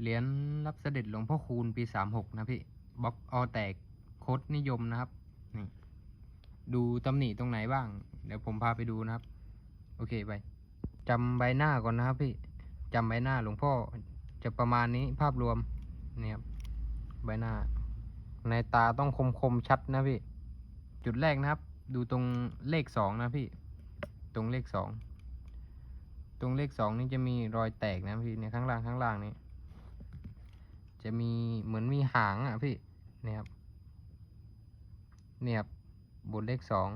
เหรียญรับเสด็จหลวงพ่อคูณปีสามหกนะพี่บล็อกออแตกโคดนิยมนะครับนี่ดูตำหนิตรงไหนบ้าง เดี๋ยวผมพาไปดูนะครับ โอเคไปจำใบหน้าก่อนนะครับพี่จำใบหน้าหลวงพ่อจะประมาณนี้ภาพรวมนี่ครับใบหน้า ในตาต้องคมคมชัดนะพี่ จุดแรกนะครับ ดูตรงเลขสองนะพี่ ตรงเลขสองตรงเลขสองนี่จะมีรอยแตกนะพี่เนี่ยข้างล่างข้างล่างนี่ จะมีเหมือนมีหางอะพี่เนี่ยครับเนี่ยครับบนเลขสอง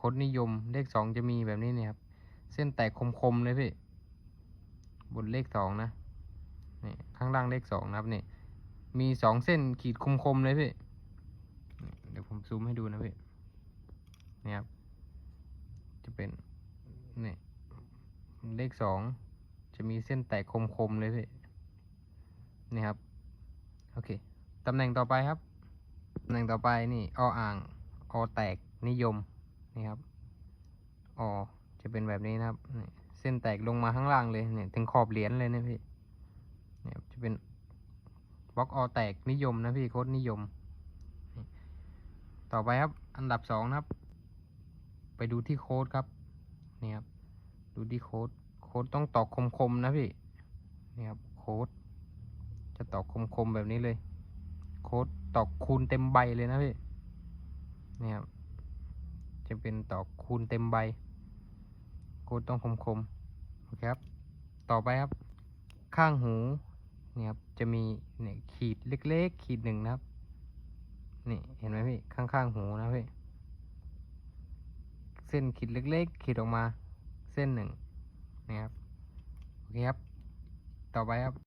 คดนิยมเลขสองจะมีแบบนี้เนี่ยครับ เส้นแตกคมๆเลยพี่บนเลขสองนะนี่ข้างล่างเลขสองนะครับนี่มีสองเส้นขีดคมๆเลยพี่นี่เดี๋ยวผมซูมให้ดูนะพี่นี่ครับ จะเป็นนี่เลขสองจะมีเส้นแตกคมๆเลยพี่ นี่ครับ โอเค ตำแหน่งต่อไปครับ ตำแหน่งต่อไปนี่ออ่างอแตกนิยมนี่ครับอจะเป็นแบบนี้นะครับนี่เส้นแตกลงมาข้างล่างเลยเนี่ยถึงขอบเหรียญเลยนะพี่เนี่ยจะเป็นบล็อกอแตกนิยมนะพี่โค้ดนิยม ต่อไปครับ อันดับสองนะครับ ไปดูที่โค้ดครับนี่ครับ ดูที่โค้ดโค้ดต้องตอกคมๆนะพี่นี่ครับโค้ด ตอกคมๆแบบนี้เลย โค้ดตอกคูณเต็มใบเลยนะพี่นี่ครับจะเป็นตอกคูณเต็มใบ โค้ดต้องคมๆโอเคครับ ต่อไปครับ ข้างหูเนี่ยครับจะมีเนี่ยขีดเล็กๆ ขีดหนึ่งนะครับนี่เห็นไหมพี่ข้างๆหูนะพี่เส้นขีดเล็กๆ ขีดออกมาเส้นหนึ่งนี่ครับโอเคครับ ต่อไปครับ